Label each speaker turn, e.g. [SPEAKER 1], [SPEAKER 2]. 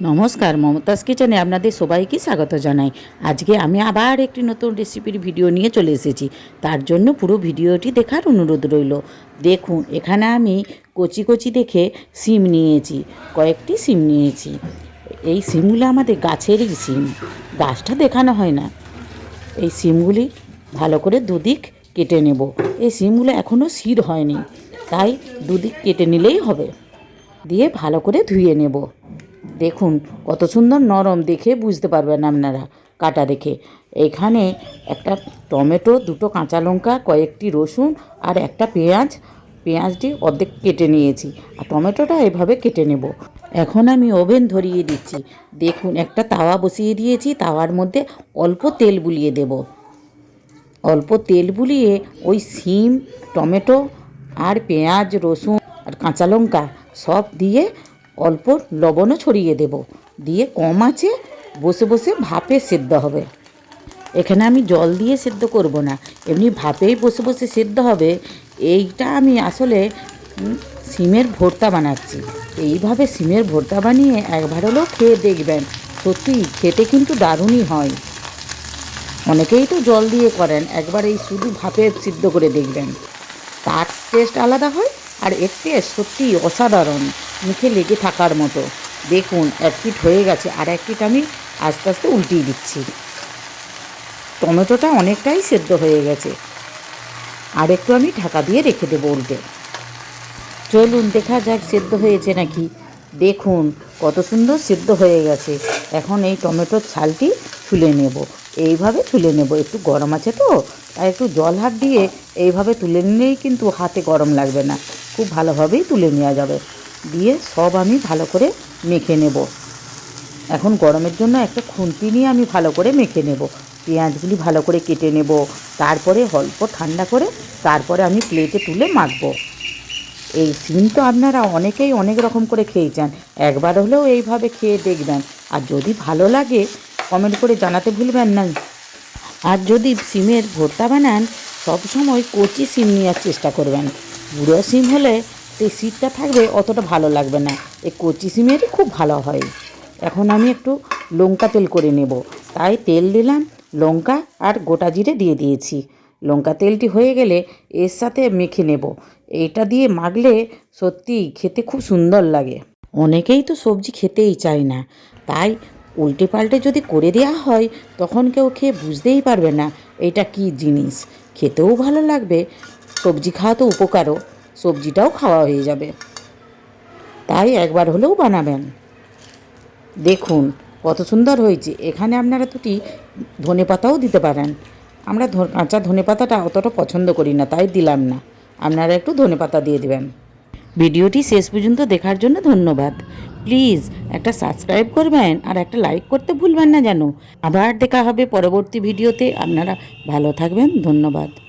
[SPEAKER 1] নমস্কার, মমতাজ কিচেনে আপনাদের সবাইকে স্বাগত জানাই। আজকে আমি আবার একটি নতুন রেসিপির ভিডিও নিয়ে চলে এসেছি। তার জন্য পুরো ভিডিওটি দেখার অনুরোধ রইল। দেখুন, এখানে আমি কচি কচি দেখে সিম নিয়েছি, কয়েকটি সিম নিয়েছি। এই সিমগুলো আমাদের গাছেরই সিম, গাছটা দেখানো হয় না। এই সিমগুলি ভালো করে দুদিক কেটে নেব। এই সিমগুলো এখনও শির হয়নি, তাই দুদিক কেটে নিলেই হবে। দিয়ে ভালো করে ধুয়ে নেব। দেখুন, কত সুন্দর নরম দেখে বুঝতে পারবেন আপনারা, কাটা দেখে। এখানে একটা টমেটো, দুটো কাঁচা লঙ্কা, কয়েকটি রসুন আর একটা পেঁয়াজ। পেঁয়াজটি অর্ধেক কেটে নিয়েছি আর টমেটোটা এভাবে কেটে নেব। এখন আমি ওভেন ধরিয়ে দিচ্ছি। দেখুন, একটা তাওয়া বসিয়ে দিয়েছি। তাওয়ার মধ্যে অল্প তেল বুলিয়ে দেব। অল্প তেল বুলিয়ে ওই সিম, টমেটো আর পেঁয়াজ, রসুন আর কাঁচা লঙ্কা সব দিয়ে অল্প লবণও ছড়িয়ে দেব। দিয়ে কম আছে, বসে বসে ভাপে সেদ্ধ হবে। এখানে আমি জল দিয়ে সেদ্ধ করব না। এমনি ভাপেই বসে বসে সেদ্ধ হবে। এইটা আমি আসলে সিমের ভর্তা বানাচ্ছি। এইভাবে সিমের ভর্তা বানিয়ে একবার হলেও খেয়ে দেখবেন। সত্যি, খেতে কিন্তু দারুণই হয়। অনেকেই তো জল দিয়ে করেন, একবার এই শুধু ভাপে সিদ্ধ করে দেখবেন। তার টেস্ট আলাদা হয়, আর এর টেস্ট সত্যিই অসাধারণ। মুখে লেগে থাকার মতো। দেখুন, এক পিঠ হয়ে গেছে, আর এক পিঠ আমি আস্তে আস্তে উল্টিয়ে দিচ্ছি। টমেটোটা অনেকটাই সেদ্ধ হয়ে গেছে। আর একটু আমি ঢাকা দিয়ে রেখে দেবো উল্টে। চলুন, দেখা যাক সেদ্ধ হয়েছে নাকি। দেখুন, কত সুন্দর সেদ্ধ হয়ে গেছে। এখন এই টমেটোর ছালটি তুলে নেব। এইভাবে তুলে নেব। একটু গরম আছে তো, তাই একটু জল হাত দিয়ে এইভাবে তুলে নিলেই কিন্তু হাতে গরম লাগবে না। খুব ভালোভাবেই তুলে নেওয়া যাবে। দিয়ে সব আমি ভালো করে মেখে নেব। এখন গরমের জন্য একটা খুন্তি নিয়ে আমি ভালো করে মেখে নেব। পেঁয়াজগুলি ভালো করে কেটে নেব। তারপরে অল্প ঠান্ডা করে তারপরে আমি প্লেটে তুলে মাখবো। এই সিম তো আপনারা অনেকেই অনেক রকম করে খেয়েছেন। একবার হলেও এইভাবে খেয়ে দেখবেন। আর যদি ভালো লাগে কমেন্ট করে জানাতে ভুলবেন না। আর যদি সিমের ভর্তা বানান, সবসময় কচি সিম নেওয়ার চেষ্টা করবেন। বুড়ো সিম হলে সেই সিটটা থাকবে অতটা ভালো লাগবে না। এই কচি সিমেরই খুব ভালো হয়। এখন আমি একটু লঙ্কা তেল করে নেব। তাই তেল দিলাম, লঙ্কা আর গোটা জিরে দিয়ে দিয়েছি। লঙ্কা তেলটি হয়ে গেলে এর সাথে মেখে নেব। এইটা দিয়ে মাখলে সত্যি খেতে খুব সুন্দর লাগে। অনেকেই তো সবজি খেতেই চায় না। তাই উল্টে পাল্টে যদি করে দেওয়া হয়, তখন কেউ খেয়ে বুঝতেই পারবে না এটা কি জিনিস। খেতেও ভালো লাগবে, সবজি খাওয়া তো উপকারও। সবজিটাও খাওয়া হয়ে যাবে। তাই একবার হলেও বানাবেন। দেখুন, কত সুন্দর হয়েছে। এখানে আপনারা দুটি ধনে পাতাও দিতে পারেন। আমরা কাঁচা ধনে পাতাটা অতটা পছন্দ করি না, তাই দিলাম না। আপনারা একটু ধনে পাতা দিয়ে দেবেন। ভিডিওটি শেষ পর্যন্ত দেখার জন্য ধন্যবাদ। প্লিজ একটা সাবস্ক্রাইব করবেন আর একটা লাইক করতে ভুলবেন না যেন। আবার দেখা হবে পরবর্তী ভিডিওতে। আপনারা ভালো থাকবেন। ধন্যবাদ।